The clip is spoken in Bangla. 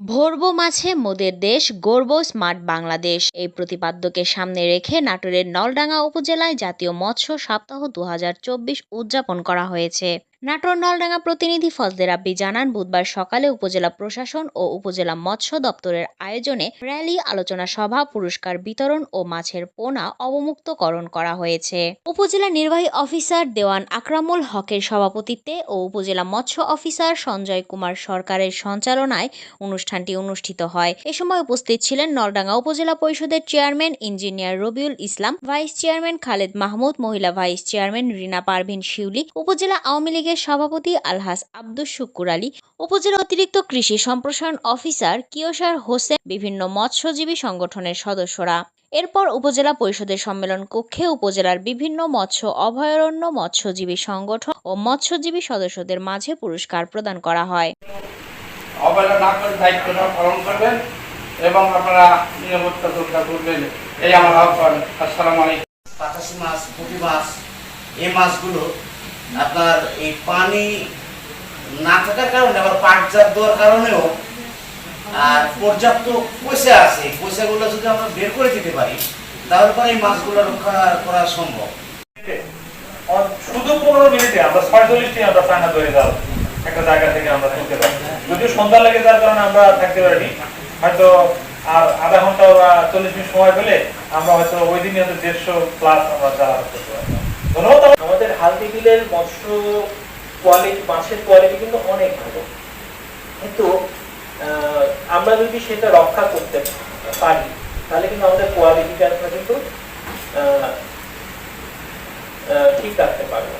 ভরবো মাছে মোদের দেশ গর্ব স্মার্ট বাংলাদেশ। এই প্রতিপাদ্যকে সামনে রেখে নাটোরের নলডাঙ্গা উপজেলায় জাতীয় মৎস্য সপ্তাহ দু হাজার চব্বিশ উদযাপন করা হয়েছে। নাটোর নলডাঙ্গা প্রতিনিধি ফজলে রাব্বি জানান, বুধবার সকালে উপজেলা প্রশাসন ও উপজেলা মৎস্য দপ্তরের আয়োজনে র্যালি, আলোচনা সভা, পুরস্কার বিতরণ ও মাছের পোনা অবমুক্তকরণ করা হয়েছে। উপজেলা নির্বাহী অফিসার দেওয়ান আকরামুল হকের সভাপতিত্বে ও উপজেলা মৎস্য অফিসার সঞ্জয় কুমার সরকারের সঞ্চালনায় অনুষ্ঠানটি অনুষ্ঠিত হয়। এ সময় উপস্থিত ছিলেন নলডাঙ্গা উপজেলা পরিষদের chairman engineer Rabiul Islam, vice chairman Khaled Mahmud, মহিলা ভাইস চেয়ারম্যান রিনা পারভিন শিউলি, উপজেলা আওয়ামী লীগের সভাপতি আলহাস আব্দুস শুকুর আলী উপজেলা অতিরিক্ত কৃষি সম্প্রসারণ অফিসার কিয়সার হোসেন বিভিন্ন মৎস্যজীবী সংগঠনের সদস্যরা। এরপর উপজেলা পরিষদের সম্মেলন কক্ষে উপজেলার বিভিন্ন মৎস্য অভয়ারণ্য মৎস্যজীবী সংগঠন ও মৎস্যজীবী সদস্যদের মাঝে পুরস্কার প্রদান করা হয়। অবহেলা না করে দায়িত্বটা পালন করবেন এবং আপনারা নিরাপত্তা রক্ষা করবেন। এই আমার আহ্বান। আসসালামু আলাইকুম। মাছ পুঁটি মাছ এই মাছগুলো আপনার এই পানি না থাকার কারণে, আবার পাটজাত দেওয়ার কারণেও, আর পর্যাপ্ত পয়সা আছে। পয়সাগুলো যদি আমরা বের করে দিতে পারি, তাহলে পরে এই মাছগুলো রক্ষা করা সম্ভব। শুধু পনেরো মিনিটে, আমরা আমরা ধরে যাও। একটা জায়গা থেকে আমরা তুলতে পারি। যদিও সন্ধ্যা লেগে যাওয়ার কারণে আমরা থাকতে পারিনি। হয়তো আর আধা ঘণ্টা বা চল্লিশ মিনিট সময় পেলে আমরা হয়তো ওই দিনই হয়তো দেড়শো প্লাস আমরা যাওয়া করতে পারি ধন্যবাদ। আমাদের হালদি বিলের মৎস্য কোয়ালিটি মাছের কোয়ালিটি কিন্তু অনেক ভালো। কিন্তু আমরা যদি সেটা রক্ষা করতে পারি, তাহলে কিন্তু আমাদের কোয়ালিটিটা আমরা কিন্তু ঠিক রাখতে পারব।